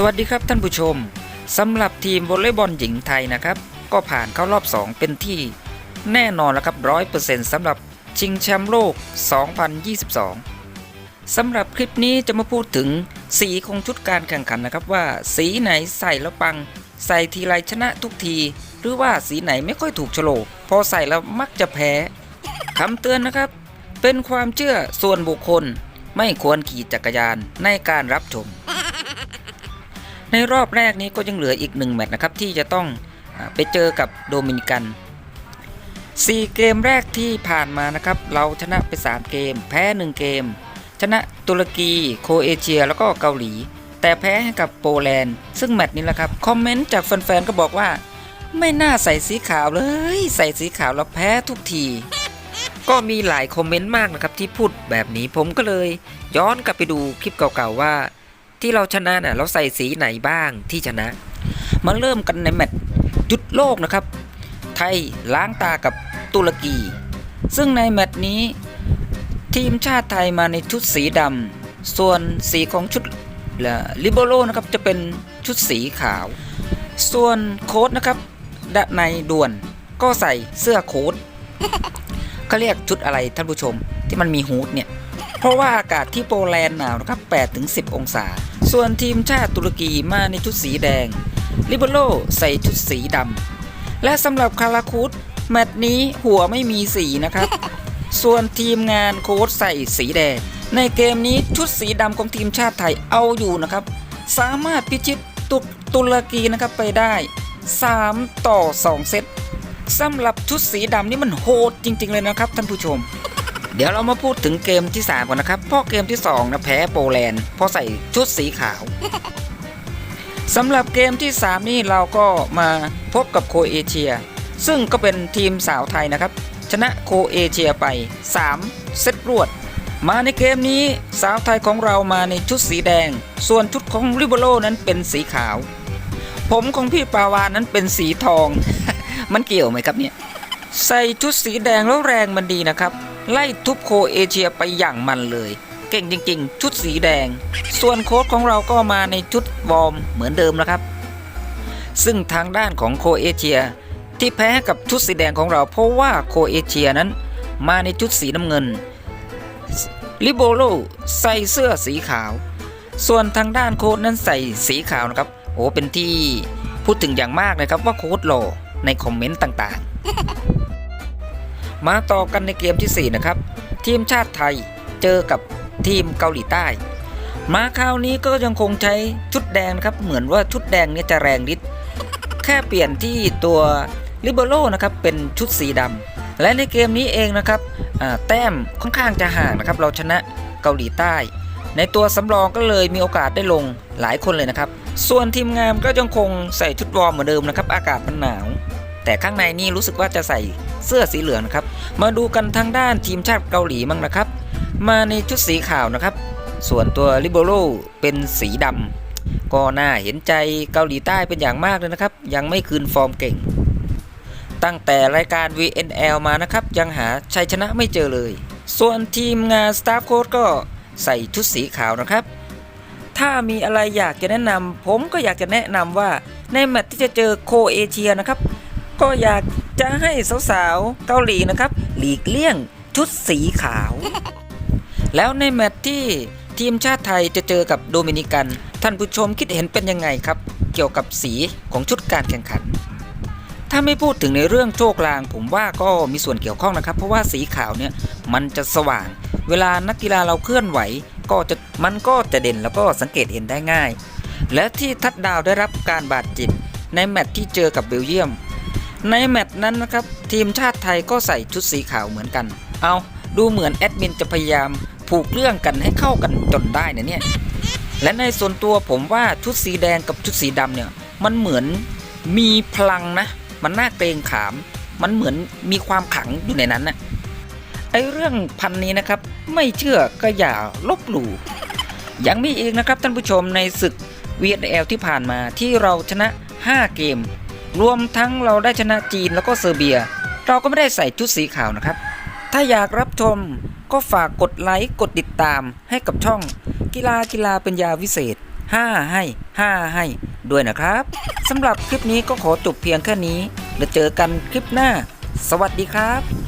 สวัสดีครับท่านผู้ชมสำหรับทีมวอลเลย์บอลหญิงไทยนะครับ ก็ผ่านเข้ารอบ 2 เป็นที่แน่นอนแล้วครับร้อยเปอร์เซ็นต์สำหรับชิงแชมป์โลก 2022 สำหรับคลิปนี้จะมาพูดถึงสีของชุดการแข่งขันนะครับว่าสีไหนใส่แล้วปัง ใส่ทีไรชนะทุกที หรือว่าสีไหนไม่ค่อยถูกโฉลกพอใส่แล้วมักจะแพ้คำเตือนนะครับ เป็นความเชื่อส่วนบุคคลไม่ควรขี่จักรยานในการรับชม ในรอบแรกนี้ก็ยังเหลืออีกหนึ่งแมตช์นะครับที่จะต้องไปเจอกับโดมินิกัน 4 เกมแรกที่ผ่านมานะครับ เราชนะไป 3 เกม แพ้ 1 เกม ชนะตุรกีโคเอเชียแล้วก็เกาหลี แต่แพ้ให้กับโปแลนด์ ซึ่งแมตช์นี้แหละครับ คอมเมนต์จากแฟนๆก็บอกว่า ไม่น่าใส่สีขาวเลย ใส่สีขาวแล้วแพ้ทุกที ก็มีหลายคอมเมนต์มากนะครับที่พูดแบบนี้ผมก็เลย ย้อนกลับไปดูคลิปเก่าๆว่า ที่เราชนะน่ะเราใส่สีไหนบ้างที่ชนะ มาเริ่มกันในแมตช์จุดโลกนะครับ ไทยล้างตากับตุรกี ซึ่งในแมตช์นี้ ทีมชาติไทยมาในชุดสีดำส่วนสีของชุดลิเบโรนะครับจะเป็นชุดสีขาว ส่วนโค้ดนะครับด้านในด่วนก็ใส่เสื้อโค้ดเขาเรียกชุดอะไรท่านผู้ชมที่มันมีฮูดเนี่ย เพราะว่าอากาศที่โปแลนด์หนาวนะครับ 8-10 องศา ส่วนทีมชาติตุรกีมาในชุดสีแดง ลิเบโรใส่ชุดสีดำ และสำหรับคาราคุดแมตช์นี้หัวไม่มีสีนะครับ ส่วนทีมงานโค้ชใส่สีแดง ในเกมนี้ชุดสีดำของทีมชาติไทยเอาอยู่นะครับ สามารถพิชิตตุตุรกีนะครับไปได้ 3 ต่อ 2 เซตสำหรับชุดสีดำนี่มันโหดจริง ๆ เลยนะครับท่านผู้ชม เดี๋ยวเรามาพูดถึงเกมที่ 3ก่อนนะครับ เพราะเกมที่ 2 นะแพ้โปแลนด์เพราะใส่ชุดสีขาวสำหรับเกมที่ 3 นี่เราก็มาพบกับโคเอเชีย ซึ่งก็เป็นทีมสาวไทยนะครับ ชนะโคเอเชียไป 3 เซตรวด มาในเกมนี้สาวไทยของเรามาในชุดสีแดง ส่วนชุดของริเบโรนั้นเป็นสีขาว ผมของพี่ปาวานนั้นเป็นสีทอง มันเกี่ยวไหมครับเนี่ย ใส่ชุดสีแดงแล้วแรงมันดีนะครับ ไล่ทุบโคเอเชียไปอย่างมันเลย เก่งจริงๆ ชุดสีแดง ส่วนโค้ชของเราก็มาในชุดวอร์มเหมือนเดิมนะครับ ซึ่งทางด้านของโคเอเชีย ที่แพ้กับชุดสีแดงของเราเพราะว่าโคเอเชียนั้น มาในชุดสีน้ำเงินลิโบโลใส่เสื้อสีขาว ส่วนทางด้านโค้ดนั้นใส่สีขาวนะครับ โอ้เป็นที่พูดถึงอย่างมากนะครับว่าโค้ดหล่อในคอมเมนต์ต่างๆ มาต่อกันในเกมทีสี่ 4 นะครับ ทีมชาติไทยเจอกับทีมเกาหลีใต้ มาคราวนี้ก็ยังคงใช้ชุดแดงนะครับ เหมือนว่าชุดแดงนี่ยจะแรงนิดแค่เปลี่ยนที่ตัวลิเบโรนะครับเป็นชุดสีดำและในเกมนี้เองนะครับแต้มค่อนข้างจะห่างนะครับ เราชนะเกาหลีใต้ ในตัวสำรองก็เลยมีโอกาสได้ลงหลายคนเลยนะครับ ส่วนทีมงานก็ยังคงใส่ชุดวอร์มเหมือนเดิมนะครับ อากาศมันหนาว แต่ข้างในนี่รู้สึกว่าจะใส่เสื้อสีเหลืองนะครับ มาดูกันทางด้านทีมชาติเกาหลีมั่งนะครับ มาในชุดสีขาวนะครับ ส่วนตัวลิโบโรเป็นสีดำก็น่าเห็นใจเกาหลีใต้เป็นอย่างมากเลยนะครับ ยังไม่คืนฟอร์มเก่ง ตั้งแต่รายการ VNL มานะครับ ยังหาชัยชนะไม่เจอเลย ส่วนทีมงานสตาฟโค้ดก็ใส่ชุดสีขาวนะครับ ถ้ามีอะไรอยากจะแนะนำผมก็อยากจะแนะนำว่าในแมตช์ที่จะเจอโคเอเชียนะครับ ก็อยากจะให้สาวๆเกาหลีนะครับ หลีกเลี่ยงชุดสีขาว แล้วในแมตช์ที่ทีมชาติไทยจะเจอกับโดมินิกัน ท่านผู้ชมคิดเห็นเป็นยังไงครับ เกี่ยวกับสีของชุดการแข่งขัน ถ้าไม่พูดถึงในเรื่องโชคลาง ผมว่าก็มีส่วนเกี่ยวข้องนะครับ เพราะว่าสีขาวเนี่ยมันจะสว่าง เวลานักกีฬาเราเคลื่อนไหว ก็จะมันก็จะเด่นแล้วก็สังเกตเห็นได้ง่าย และที่ทัดดาวได้รับการบาดเจ็บในแมตช์ที่เจอกับเบลเยียม ในแมตช์นั้นนะครับทีมชาติไทยก็ใส่ชุดสีขาวเหมือนกัน เอาดูเหมือนแอดมินจะพยายามผูกเรื่องกันให้เข้ากันจนได้นะเนี่ย และในส่วนตัวผมว่าชุดสีแดงกับชุดสีดำเนี่ย มันเหมือนมีพลังนะ มันน่าเกรงขาม มันเหมือนมีความขังอยู่ในนั้นนะไอเรื่องพันนี้นะครับไม่เชื่อก็อย่าลบหลู่ยังมีอีกนะครับท่านผู้ชมในศึก VNL ที่ผ่านมาที่เราชนะ 5 เกม รวมทั้งเราได้ชนะจีนแล้วก็เซอร์เบีย เราก็ไม่ได้ใส่ชุดสีขาวนะครับ ถ้าอยากรับชมก็ฝากกดไลค์กดติดตามให้กับช่อง กีฬากีฬาเป็นยาวิเศษ 5 ให้ 5 ให้ ด้วยนะครับสำหรับคลิปนี้ก็ขอจบเพียงแค่นี้แล้วเจอกันคลิปหน้า สวัสดีครับ